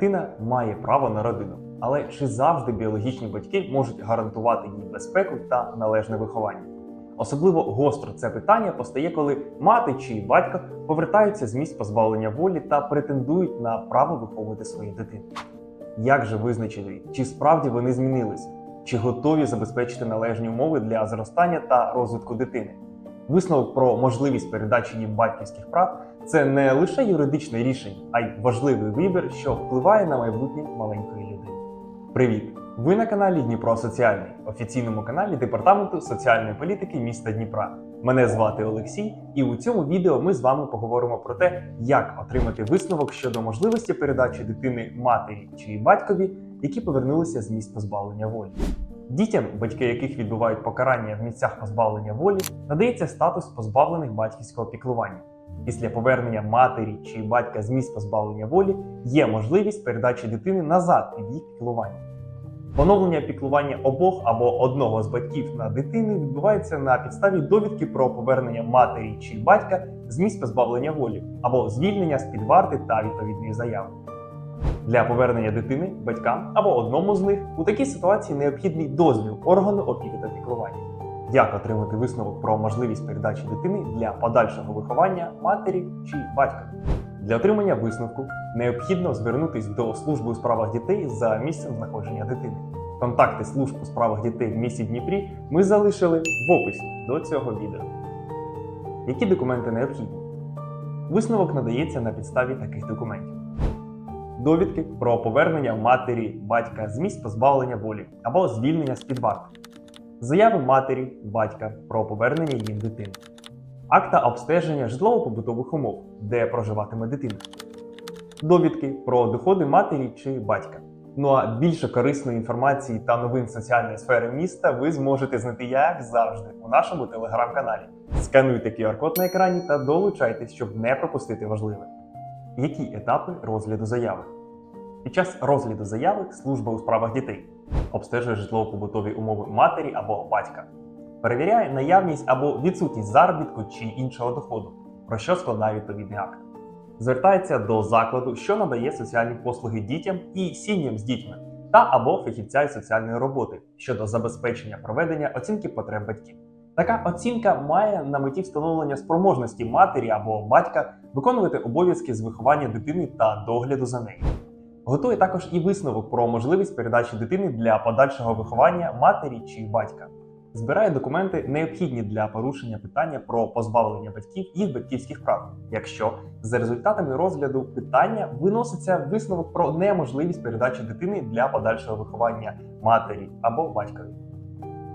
дитина має право на родину, але чи завжди біологічні батьки можуть гарантувати їй безпеку та належне виховання? Особливо гостро це питання постає, коли мати чи батько повертаються з місць позбавлення волі та претендують на право виховувати свою дитину. Як же визначити, чи справді вони змінилися, чи готові забезпечити належні умови для зростання та розвитку дитини? Висновок про можливість передачі їм батьківських прав це не лише юридичне рішення, а й важливий вибір, що впливає на майбутнє маленької людини. Привіт! Ви на каналі Дніпро Соціальний, офіційному каналі Департаменту соціальної політики міста Дніпра. Мене звати Олексій, і у цьому відео ми з вами поговоримо про те, як отримати висновок щодо можливості передачі дитини матері чи батькові, які повернулися з місць позбавлення волі. Дітям, батьки яких відбувають покарання в місцях позбавлення волі, надається статус позбавлених батьківського піклування. Після повернення матері чи батька з місць позбавлення волі є можливість передачі дитини назад під їх піклування. Поновлення піклування обох або одного з батьків на дитини відбувається на підставі довідки про повернення матері чи батька з місць позбавлення волі або звільнення з під варти та відповідної заяви. Для повернення дитини батькам або одному з них у такій ситуації необхідний дозвіл органу опіки та піклування. Як отримати висновок про можливість передачі дитини для подальшого виховання матері чи батька? Для отримання висновку необхідно звернутися до служби у справах дітей за місцем знаходження дитини. Контакти служб у справах дітей в місті Дніпрі ми залишили в описі до цього відео. Які документи необхідні? Висновок надається на підставі таких документів: довідки про повернення матері батька з місць позбавлення волі або звільнення з під варти, заяви матері батька про повернення їм дитини, акта обстеження житлово-побутових умов, де проживатиме дитина, довідки про доходи матері чи батька. Ну а більше корисної інформації та новин соціальної сфери міста ви зможете знайти як завжди у нашому телеграм-каналі. Скануйте QR-код на екрані та долучайтесь, щоб не пропустити важливе. Які етапи розгляду заяви? Під час розгляду заяви служба у справах дітей обстежує житлово-побутові умови матері або батька, перевіряє наявність або відсутність заробітку чи іншого доходу, про що складає відповідний акт. Звертається до закладу, що надає соціальні послуги дітям і сім'ям з дітьми, та або фахівця із соціальної роботи щодо забезпечення проведення оцінки потреб батьків. Така оцінка має на меті встановлення спроможності матері або батька виконувати обов'язки з виховання дитини та догляду за нею. Готує також і висновок про можливість передачі дитини для подальшого виховання матері чи батька. Збирає документи, необхідні для порушення питання про позбавлення батьків їх батьківських прав, якщо за результатами розгляду питання виноситься висновок про неможливість передачі дитини для подальшого виховання матері або батькові.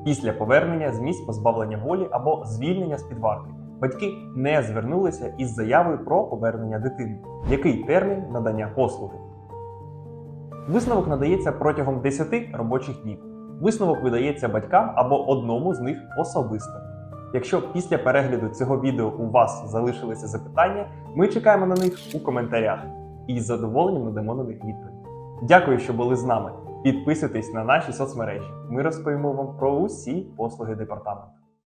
Після повернення з місць позбавлення волі або звільнення з під варти батьки не звернулися із заявою про повернення дитини. Який термін надання послуги? Висновок надається протягом 10 робочих днів. Висновок видається батькам або одному з них особисто. Якщо після перегляду цього відео у вас залишилися запитання, ми чекаємо на них у коментарях і з задоволенням надамо на них відповідь. Дякую, що були з нами. Підписуйтесь на наші соцмережі. Ми розповімо вам про усі послуги департаменту.